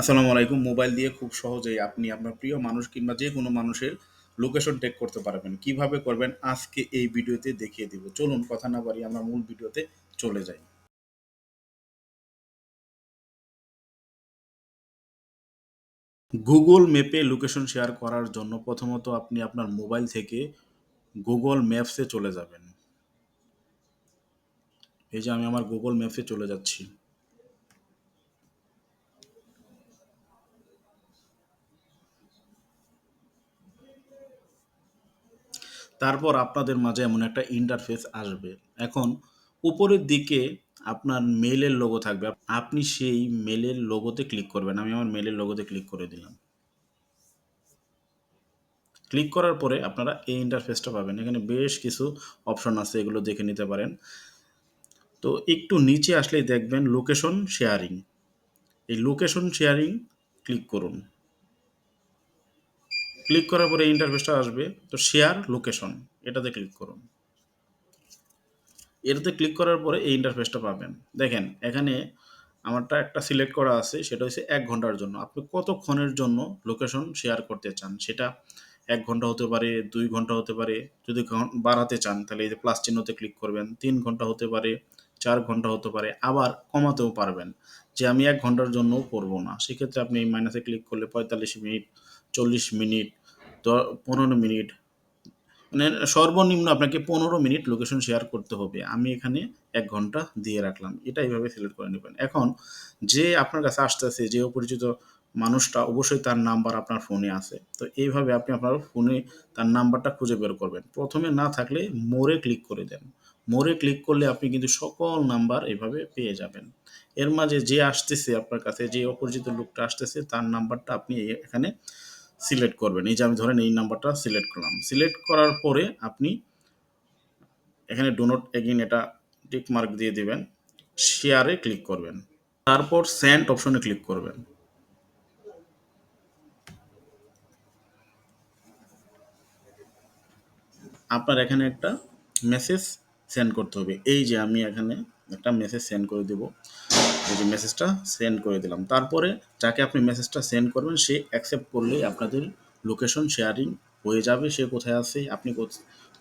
আসসালামু আলাইকুম। মোবাইল দিয়ে খুব সহজেই আপনি আপনার প্রিয় মানুষ কিংবা যে কোনো মানুষের লোকেশন টেক করতে পারবেন। কীভাবে করবেন? আজকে এই ভিডিওতে দেখিয়ে দিব। চলুন, কথা না বাড়ি আমরা মূল ভিডিওতে চলে যাই। গুগল ম্যাপে লোকেশন শেয়ার করার জন্য প্রথমত আপনি আপনার মোবাইল থেকে গুগল ম্যাপসে চলে যাবেন। এই যে আমি আমার গুগল ম্যাপসে চলে যাচ্ছি। তারপর আপনাদের মাঝে এমন একটা ইন্টারফেস আসবে। এখন উপরের দিকে আপনার মেলের লোগো থাকবে। আপনি সেই মেলের লোগোতে ক্লিক করবেন। আমি আমার মেলের লোগোতে ক্লিক করে দিলাম। ক্লিক করার পরে আপনারা এই ইন্টারফেসটা পাবেন। এখানে বেশ কিছু অপশন আছে, এগুলো দেখে নিতে পারেন। তো একটু নিচে আসলেই দেখবেন লোকেশন শেয়ারিং এই লোকেশন শেয়ারিং ক্লিক করুন। ক্লিক করার পরে ইন্টারফেসটা আসবে। তো শেয়ার লোকেশন এটাতে ক্লিক করুন। এটাতে ক্লিক করার পরে এই ইন্টারফেসটা পাবেন। দেখেন, এখানে আমারটা একটা সিলেক্ট করা আছে, সেটা হচ্ছে এক ঘণ্টার জন্য। আপনি কতক্ষণের জন্য লোকেশন শেয়ার করতে চান? সেটা এক ঘণ্টা হতে পারে, দুই ঘণ্টা হতে পারে। যদি বাড়াতে চান, তাহলে এই যে প্লাস চিহ্নতে ক্লিক করবেন। তিন ঘণ্টা হতে পারে, চার ঘণ্টা হতে পারে, আবার কমাতেও পারবেন যে আমি এক ঘণ্টার জন্যও করব না। সেক্ষেত্রে আপনি মাইনাসে ক্লিক করলে পঁয়তাল্লিশ মিনিট, চল্লিশ মিনিট পনেরো মিনিট। মানে সর্বনিম্ন আপনাকে পনেরো মিনিট লোকেশন শেয়ার করতে হবে। আমি এখানে এক ঘণ্টা দিয়ে রাখলাম। এটা এইভাবে সিলেক্ট করে নেবেন। এখন যে আপনার কাছে আসতেছে, যে অপরিচিত মানুষটা অবশ্যই তার নাম্বার আপনার ফোনে আছে। তো এইভাবে আপনি আপনার ফোনে তার নাম্বারটা খুঁজে বের করবেন। প্রথমে না থাকলে মোড়ে ক্লিক করে দেন। মোড়ে ক্লিক করলে আপনি কিন্তু সকল নাম্বার এভাবে পেয়ে যাবেন। এর মাঝে যে আসতেছে আপনার কাছে, যে অপরিচিত লোকটা আসতেছে, তার নাম্বারটা আপনি এখানে সিলেক্ট করবেন। এই যে আমি ধরেন এই নাম্বারটা সিলেক্ট করলাম। সিলেক্ট করার পরে আপনি এখানে ডোনট এগিন এটা টিক মার্ক দিয়ে দিবেন। শেয়ারে ক্লিক করবেন। তারপর সেন্ট অপশনে ক্লিক করবেন। আপনার এখানে একটা মেসেজ সেন্ড করতে হবে। এই যে আমি এখানে একটা মেসেজ সেন্ড করে দেব। এই যে মেসেজটা সেন্ড করে দিলাম। তারপরে যাকে আপনি মেসেজটা সেন্ড করবেন, সে অ্যাকসেপ্ট করলেই আপনাদের লোকেশন শেয়ারিং হয়ে যাবে। সে কোথায় আছে, আপনি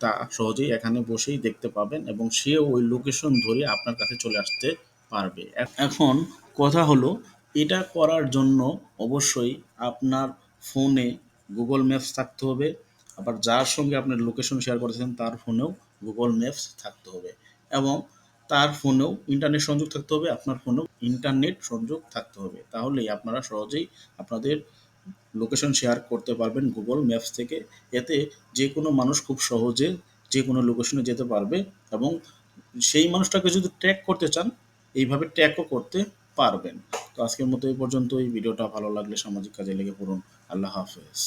তা সহজেই এখানে বসেই দেখতে পাবেন এবং সে ওই লোকেশন ধরে আপনার কাছে চলে আসতে পারবে। এখন কথা হলো, এটা করার জন্য অবশ্যই আপনার ফোনে গুগল ম্যাপস থাকতে হবে। আবার যার সঙ্গে আপনার লোকেশন শেয়ার করেছেন, তার ফোনেও গুগল ম্যাপস থাকতে হবে। এবং তার ফোনেও ইন্টারনেট সংযোগ থাকতে হবে, আপনার ফোনেও ইন্টারনেট সংযোগ থাকতে হবে। তাহলেই আপনারা সহজেই আপনাদের লোকেশন শেয়ার করতে পারবেন গুগল ম্যাপস থেকে। এতে যে কোনো মানুষ খুব সহজে যে কোনো লোকেশনে যেতে পারবে এবং সেই মানুষটাকে যদি ট্র্যাক করতে চান, এইভাবে ট্র্যাকও করতে পারবেন। তো আজকের মতো এই পর্যন্ত এই ভিডিওটা ভালো লাগলে সামাজিক কাজে লেগে পড়ুন। আল্লাহ হাফেজ।